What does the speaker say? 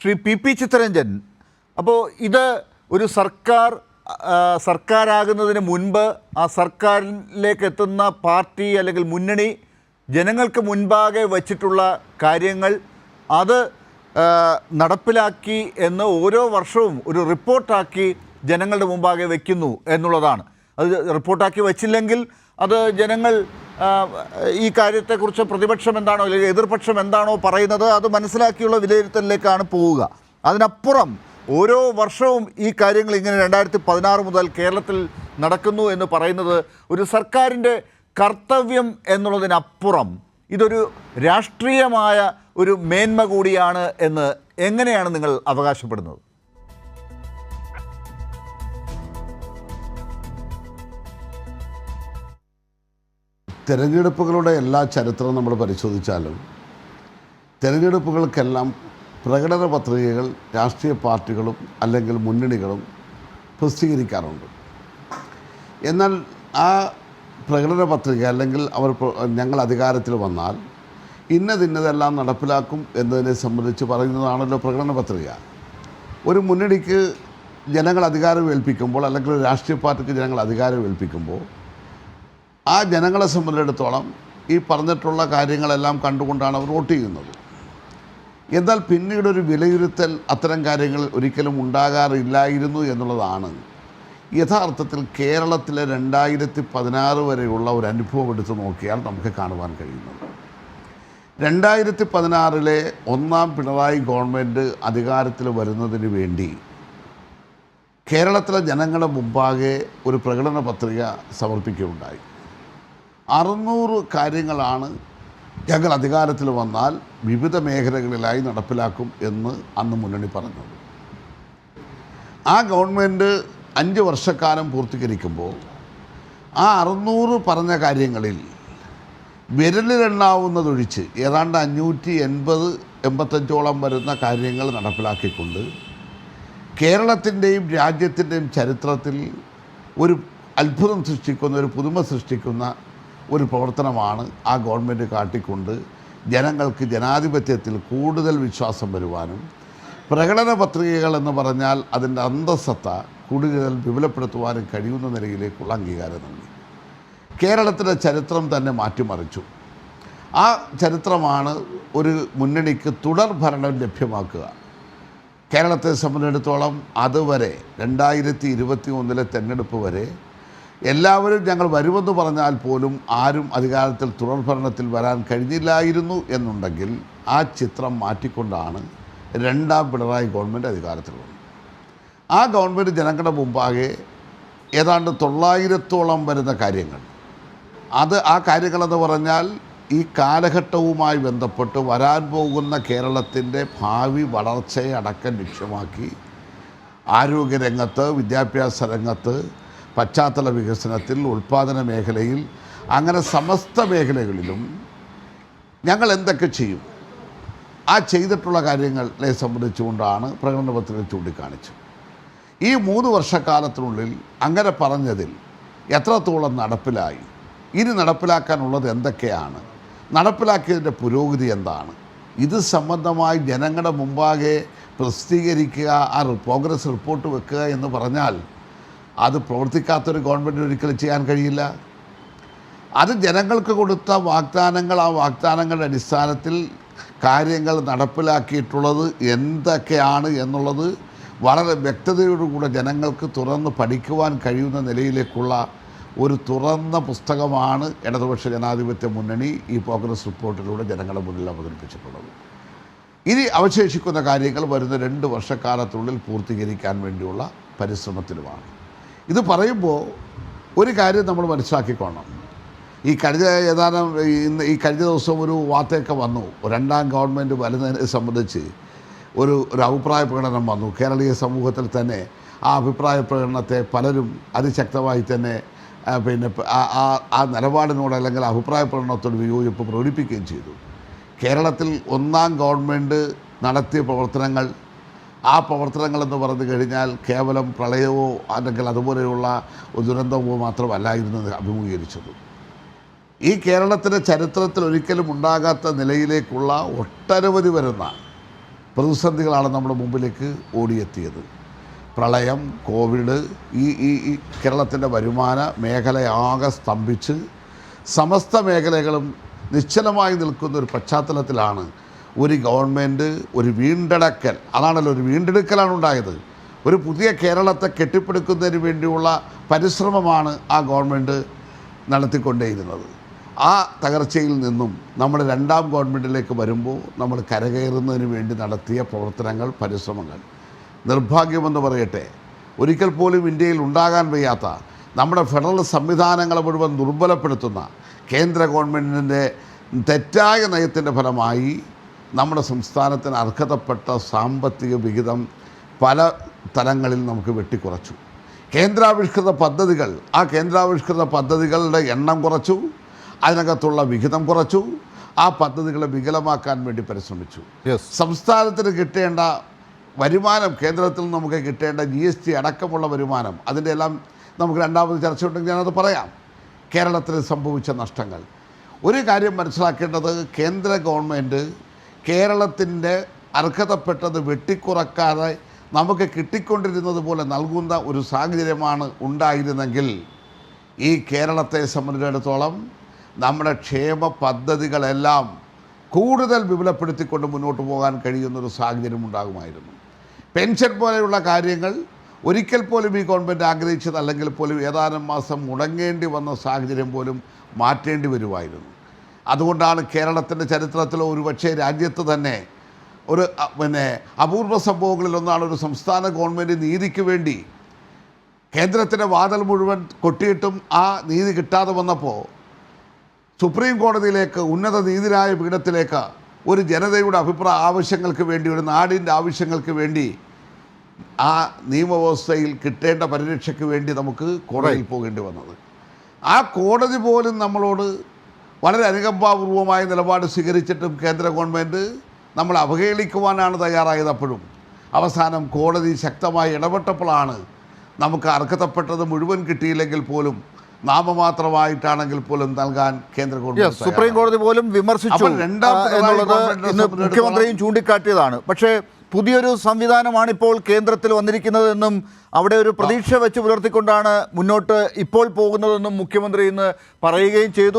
Shri P P Chittaranjan. അപ്പോൾ ഇത് ഒരു സർക്കാർ സർക്കാരാകുന്നതിന് മുൻപ് ആ സർക്കാരിലേക്ക് എത്തുന്ന പാർട്ടി അല്ലെങ്കിൽ മുന്നണി ജനങ്ങൾക്ക് മുൻപാകെ വച്ചിട്ടുള്ള കാര്യങ്ങൾ അത് നടപ്പിലാക്കി എന്ന് ഓരോ വർഷവും ഒരു റിപ്പോർട്ടാക്കി ജനങ്ങളുടെ മുമ്പാകെ വയ്ക്കുന്നു എന്നുള്ളതാണ്. അത് റിപ്പോർട്ടാക്കി വച്ചില്ലെങ്കിൽ അത് ജനങ്ങൾ ഈ കാര്യത്തെക്കുറിച്ച് പ്രതിപക്ഷം എന്താണോ അല്ലെങ്കിൽ എതിർപക്ഷം എന്താണോ പറയുന്നത് അത് മനസ്സിലാക്കിയുള്ള വിലയിരുത്തലിലേക്കാണ് പോവുക. അതിനപ്പുറം ഓരോ വർഷവും ഈ കാര്യങ്ങൾ ഇങ്ങനെ രണ്ടായിരത്തി പതിനാറ് മുതൽ കേരളത്തിൽ നടക്കുന്നു എന്ന് പറയുന്നത് ഒരു സർക്കാരിന്റെ കർത്തവ്യം എന്നുള്ളതിനപ്പുറം ഇതൊരു രാഷ്ട്രീയമായ ഒരു മേന്മ കൂടിയാണ് എന്ന് എങ്ങനെയാണ് നിങ്ങൾ അവകാശപ്പെടുന്നത്? തിരഞ്ഞെടുപ്പുകളുടെ എല്ലാ ചരിത്രവും നമ്മൾ പരിശോധിച്ചാലും തിരഞ്ഞെടുപ്പുകൾക്കെല്ലാം പ്രകടന പത്രികകൾ രാഷ്ട്രീയ പാർട്ടികളും അല്ലെങ്കിൽ മുന്നണികളും പ്രസിദ്ധീകരിക്കാറുണ്ട്. എന്നാൽ ആ പ്രകടന പത്രിക അല്ലെങ്കിൽ അവർ ഞങ്ങൾ അധികാരത്തിൽ വന്നാൽ ഇന്നതിന്നതെല്ലാം നടപ്പിലാക്കും എന്നതിനെ സംബന്ധിച്ച് പറയുന്നതാണല്ലോ പ്രകടന പത്രിക. ഒരു മുന്നണിക്ക് ജനങ്ങൾ അധികാരം ഏൽപ്പിക്കുമ്പോൾ അല്ലെങ്കിൽ ഒരു രാഷ്ട്രീയ പാർട്ടിക്ക് ജനങ്ങൾ അധികാരം ഏൽപ്പിക്കുമ്പോൾ ആ ജനങ്ങളെ സംബന്ധിച്ചിടത്തോളം ഈ പറഞ്ഞിട്ടുള്ള കാര്യങ്ങളെല്ലാം കണ്ടുകൊണ്ടാണ് അവർ വോട്ട് ചെയ്യുന്നത്. എന്നാൽ പിന്നീട് ഒരു വിലയിരുത്തൽ അത്തരം കാര്യങ്ങൾ ഒരിക്കലും ഉണ്ടാകാറില്ലായിരുന്നു എന്നുള്ളതാണ്. യഥാർത്ഥത്തിൽ കേരളത്തിലെ രണ്ടായിരത്തി പതിനാറ് വരെയുള്ള ഒരു അനുഭവം എടുത്തു നോക്കിയാൽ നമുക്ക് കാണുവാൻ കഴിയുന്നത്. രണ്ടായിരത്തി പതിനാറിലെ ഒന്നാം പിണറായി ഗവൺമെന്റ് അധികാരത്തിൽ വരുന്നതിന് വേണ്ടി കേരളത്തിലെ ജനങ്ങളുടെ മുമ്പാകെ ഒരു പ്രകടന പത്രിക സമർപ്പിക്കുകയുണ്ടായി. അറുന്നൂറ് കാര്യങ്ങളാണ് ഞങ്ങൾ അധികാരത്തിൽ വന്നാൽ വിവിധ മേഖലകളിലായി നടപ്പിലാക്കും എന്ന് അന്ന് മുന്നണി പറഞ്ഞത്. ആ ഗവൺമെന്റ് അഞ്ച് വർഷക്കാലം പൂർത്തീകരിക്കുമ്പോൾ ആ അറുന്നൂറ് പറഞ്ഞ കാര്യങ്ങളിൽ വിരലിലെണ്ണാവുന്നതൊഴിച്ച് ഏതാണ്ട് അഞ്ഞൂറ്റി എൺപത് എൺപത്തഞ്ചോളം വരുന്ന കാര്യങ്ങൾ നടപ്പിലാക്കിക്കൊണ്ട് കേരളത്തിന്റെയും രാജ്യത്തിന്റെയും ചരിത്രത്തിൽ ഒരു അത്ഭുതം സൃഷ്ടിക്കുന്ന ഒരു പുതുമ സൃഷ്ടിക്കുന്ന ഒരു പ്രവർത്തനമാണ് ആ ഗവൺമെന്റ് കാട്ടിക്കൊണ്ട് ജനങ്ങൾക്ക് ജനാധിപത്യത്തിൽ കൂടുതൽ വിശ്വാസം വരുവാനും പ്രകടന പത്രികകൾ എന്ന് പറഞ്ഞാൽ അതിന്റെ അന്തസ്സത്ത കൂടുതൽ വിപുലപ്പെടുത്തുവാനും കഴിയുന്ന നിലയിലേക്കുള്ള അംഗീകാരം നൽകി. കേരളത്തിന്റെ ചരിത്രം തന്നെ മാറ്റിമറിച്ചു. ആ ചരിത്രമാണ് ഒരു മുന്നണിക്ക് തുടർ ഭരണം ലഭ്യമാക്കുക. കേരളത്തെ സംബന്ധിച്ചിടത്തോളം അതുവരെ രണ്ടായിരത്തി ഇരുപത്തി ഒന്നിലെ തെരഞ്ഞെടുപ്പ് വരെ എല്ലാവരും ഞങ്ങൾ വരുമെന്ന് പറഞ്ഞാൽ പോലും ആരും അധികാരത്തിൽ തുടർഭരണത്തിൽ വരാൻ കഴിഞ്ഞില്ലായിരുന്നു എന്നുണ്ടെങ്കിൽ ആ ചിത്രം മാറ്റിക്കൊണ്ടാണ് രണ്ടാം പിണറായി ഗവൺമെന്റ് അധികാരത്തിൽ വന്നത് ആ ഗവൺമെന്റ് ജനങ്ങളുടെ മുമ്പാകെ ഏതാണ്ട് തൊള്ളായിരത്തോളം വരുന്ന കാര്യങ്ങൾ. അത് ആ കാര്യങ്ങളെന്ന് പറഞ്ഞാൽ ഈ കാലഘട്ടവുമായി ബന്ധപ്പെട്ട് വരാൻ പോകുന്ന കേരളത്തിന്റെ ഭാവി വളർച്ചയെ അടക്കം ലക്ഷ്യമാക്കി ആരോഗ്യരംഗത്ത് വിദ്യാഭ്യാസ രംഗത്ത് പശ്ചാത്തല വികസനത്തിൽ ഉൽപ്പാദന മേഖലയിൽ അങ്ങനെ സമസ്ത മേഖലകളിലും ഞങ്ങൾ എന്തൊക്കെ ചെയ്യും? ആ ചെയ്തിട്ടുള്ള കാര്യങ്ങളെ സംബന്ധിച്ചുകൊണ്ടാണ് പ്രകടന പത്രിക ചൂണ്ടിക്കാണിച്ചത്. ഈ മൂന്ന് വർഷക്കാലത്തിനുള്ളിൽ അങ്ങനെ പറഞ്ഞതിൽ എത്രത്തോളം നടപ്പിലായി? ഇനി നടപ്പിലാക്കാനുള്ളത് എന്തൊക്കെയാണ്? നടപ്പിലാക്കിയതിന്റെ പുരോഗതി എന്താണ്? ഇത് സംബന്ധമായി ജനങ്ങളുടെ മുമ്പാകെ പ്രസിദ്ധീകരിക്കുക ആ പ്രോഗ്രസ് റിപ്പോർട്ട് വെക്കുക എന്ന് പറഞ്ഞാൽ അത് പ്രവർത്തിക്കാത്തൊരു ഗവൺമെന്റ് ഒരിക്കലും ചെയ്യാൻ കഴിയില്ല. അത് ജനങ്ങൾക്ക് കൊടുത്ത വാഗ്ദാനങ്ങൾ ആ വാഗ്ദാനങ്ങളുടെ അടിസ്ഥാനത്തിൽ കാര്യങ്ങൾ നടപ്പിലാക്കിയിട്ടുള്ളത് എന്തൊക്കെയാണ് എന്നുള്ളത് വളരെ വ്യക്തതയോടുകൂടെ ജനങ്ങൾക്ക് തുറന്ന് പഠിക്കുവാൻ കഴിയുന്ന നിലയിലേക്കുള്ള ഒരു തുറന്ന പുസ്തകമാണ് ഇടതുപക്ഷ ജനാധിപത്യ മുന്നണി ഈ പ്രോഗ്രസ് റിപ്പോർട്ടിലൂടെ ജനങ്ങളുടെ മുന്നിൽ അവതരിപ്പിച്ചിട്ടുള്ളത്. ഇനി അവശേഷിക്കുന്ന കാര്യങ്ങൾ വരുന്ന രണ്ട് വർഷക്കാലത്തുള്ളിൽ പൂർത്തീകരിക്കാൻ വേണ്ടിയുള്ള പരിശ്രമത്തിലുമാണ്. ഇത് പറയുമ്പോൾ ഒരു കാര്യം നമ്മൾ മനസ്സിലാക്കിക്കോണം. ഈ കഴിഞ്ഞ ഏതാനും ഇന്ന് ഈ കഴിഞ്ഞ ദിവസം ഒരു വാർത്തയൊക്കെ വന്നു. രണ്ടാം ഗവൺമെന്റ് വരുന്നതിനെ സംബന്ധിച്ച് ഒരു ഒരു അഭിപ്രായ പ്രകടനം വന്നു. കേരളീയ സമൂഹത്തിൽ തന്നെ ആ അഭിപ്രായ പ്രകടനത്തെ പലരും അതിശക്തമായി തന്നെ പിന്നെ ആ- ആ നിലപാടിനോട് അല്ലെങ്കിൽ അഭിപ്രായ പ്രകടനത്തോട് വിയോജിപ്പ് പ്രകടിപ്പിക്കുകയും ചെയ്തു. കേരളത്തിൽ ഒന്നാം ഗവൺമെന്റ് നടത്തിയ പ്രവർത്തനങ്ങൾ ആ പ്രവർത്തനങ്ങളെന്ന് പറഞ്ഞു കഴിഞ്ഞാൽ കേവലം പ്രളയമോ അല്ലെങ്കിൽ അതുപോലെയുള്ള ദുരന്തമോ മാത്രമല്ലായിരുന്നു അഭിമുഖീകരിച്ചത്. ഈ കേരളത്തിന്റെ ചരിത്രത്തിൽ ഒരിക്കലും ഉണ്ടാകാത്ത നിലയിലേക്കുള്ള ഒട്ടനവധി വരുന്ന പ്രതിസന്ധികളാണ് നമ്മുടെ മുമ്പിലേക്ക് ഓടിയെത്തിയത്. പ്രളയം കോവിഡ് ഈ ഈ ഈ കേരളത്തിന്റെ വരുമാന മേഖലയാകെ സ്തംഭിച്ച് സമസ്ത മേഖലകളും നിശ്ചലമായി നിൽക്കുന്ന ഒരു പശ്ചാത്തലത്തിലാണ് ഒരു ഗവൺമെന്റ് ഒരു വീണ്ടെടുക്കൽ അതാണല്ലോ ഒരു വീണ്ടെടുക്കലാണ് ഉണ്ടായത്. ഒരു പുതിയ കേരളത്തെ കെട്ടിപ്പടുക്കുന്നതിന് വേണ്ടിയുള്ള പരിശ്രമമാണ് ആ ഗവൺമെന്റ് നടത്തിക്കൊണ്ടേയിരുന്നത്. ആ തകർച്ചയിൽ നിന്നും നമ്മൾ രണ്ടാം ഗവൺമെന്റിലേക്ക് വരുമ്പോൾ നമ്മൾ കരകയറുന്നതിന് വേണ്ടി നടത്തിയ പ്രവർത്തനങ്ങൾ പരിശ്രമങ്ങൾ. നിർഭാഗ്യമെന്ന് പറയട്ടെ ഒരിക്കൽ പോലും ഇന്ത്യയിൽ ഉണ്ടാകാൻ വയ്യാത്ത നമ്മുടെ ഫെഡറൽ സംവിധാനങ്ങളെ മുഴുവൻ ദുർബലപ്പെടുത്തുന്ന കേന്ദ്ര ഗവൺമെന്റിന്റെ തെറ്റായ നയത്തിന്റെ ഫലമായി നമ്മുടെ സംസ്ഥാനത്തിന് അർഹതപ്പെട്ട സാമ്പത്തിക വിഹിതം പല തലങ്ങളിൽ നമുക്ക് വെട്ടിക്കുറച്ചു. കേന്ദ്രാവിഷ്കൃത പദ്ധതികൾ ആ കേന്ദ്രാവിഷ്കൃത പദ്ധതികളുടെ എണ്ണം കുറച്ചു അതിനകത്തുള്ള വിഹിതം കുറച്ചു ആ പദ്ധതികളെ വികലമാക്കാൻ വേണ്ടി പരിശ്രമിച്ചു. സംസ്ഥാനത്തിന് കിട്ടേണ്ട വരുമാനം കേന്ദ്രത്തിൽ നിന്ന് നമുക്ക് കിട്ടേണ്ട ജി എസ് ടി അടക്കമുള്ള വരുമാനം അതിന്റെ എല്ലാം നമുക്ക് രണ്ടാമത് ചർച്ച ഉണ്ടെങ്കിൽ ഞാനത് പറയാം. കേരളത്തിൽ സംഭവിച്ച നഷ്ടങ്ങൾ. ഒരു കാര്യം മനസ്സിലാക്കേണ്ടത് കേന്ദ്ര ഗവൺമെന്റ് കേരളത്തിന്റെ അർഹതപ്പെട്ടത് വെട്ടിക്കുറക്കാതെ നമുക്ക് കിട്ടിക്കൊണ്ടിരുന്നത് പോലെ നൽകുന്ന ഒരു സാഹചര്യമാണ് ഉണ്ടായിരുന്നെങ്കിൽ ഈ കേരളത്തെ സംബന്ധിച്ചിടത്തോളം നമ്മുടെ ക്ഷേമ പദ്ധതികളെല്ലാം കൂടുതൽ വിപുലപ്പെടുത്തിക്കൊണ്ട് മുന്നോട്ട് പോകാൻ കഴിയുന്നൊരു സാഹചര്യം ഉണ്ടാകുമായിരുന്നു. പെൻഷൻ പോലെയുള്ള കാര്യങ്ങൾ ഒരിക്കൽ പോലും ഈ ഗവൺമെന്റ് ആഗ്രഹിച്ചതല്ലെങ്കിൽ പോലും ഏതാനും മാസം മുടങ്ങേണ്ടി വന്ന സാഹചര്യം പോലും മാറ്റേണ്ടി വരുമായിരുന്നു. അതുകൊണ്ടാണ് കേരളത്തിന്റെ ചരിത്രത്തിൽ ഒരു പക്ഷേ രാജ്യത്ത് തന്നെ ഒരു പിന്നെ അപൂർവ സംഭവങ്ങളിലൊന്നാണ് ഒരു സംസ്ഥാന ഗവൺമെന്റ് നീതിക്ക് വേണ്ടി കേന്ദ്രത്തിന്റെ വാതിൽ മുഴുവൻ കൊട്ടിയിട്ടും ആ നീതി കിട്ടാതെ വന്നപ്പോൾ സുപ്രീം കോടതിയിലേക്ക് ഉന്നത നീതിന്യായ പീഠത്തിലേക്ക് ഒരു ജനതയുടെ അഭിപ്രായ ആവശ്യങ്ങൾക്ക് വേണ്ടി ഒരു നാടിന്റെ ആവശ്യങ്ങൾക്ക് വേണ്ടി ആ നിയമവ്യവസ്ഥയിൽ കിട്ടേണ്ട പരിരക്ഷയ്ക്ക് വേണ്ടി നമുക്ക് കോടതിയിൽ പോകേണ്ടി വന്നത്. ആ കോടതി പോലും നമ്മളോട് വളരെ അനുകമ്പാപൂർവമായ നിലപാട് സ്വീകരിച്ചിട്ടും കേന്ദ്ര ഗവൺമെന്റ് നമ്മൾ അവഹേളിക്കുവാനാണ് തയ്യാറായത് അപ്പോഴും. അവസാനം കോടതി ശക്തമായി ഇടപെട്ടപ്പോഴാണ് നമുക്ക് അർഹതപ്പെട്ടത് മുഴുവൻ കിട്ടിയില്ലെങ്കിൽ പോലും നാമമാത്രമായിട്ടാണെങ്കിൽ പോലും നൽകാൻ കേന്ദ്ര ഗവൺമെന്റ് സുപ്രീം കോടതി പോലും വിമർശിച്ചു. മുഖ്യമന്ത്രിയും ചൂണ്ടിക്കാട്ടിയതാണ്. പക്ഷേ പുതിയൊരു സംവിധാനമാണ് ഇപ്പോൾ കേന്ദ്രത്തിൽ വന്നിരിക്കുന്നതെന്നും അവിടെ ഒരു പ്രതീക്ഷ വെച്ച് പുലർത്തിക്കൊണ്ടാണ് മുന്നോട്ട് ഇപ്പോൾ പോകുന്നതെന്നും മുഖ്യമന്ത്രി ഇന്ന് പറയുകയും ചെയ്തു.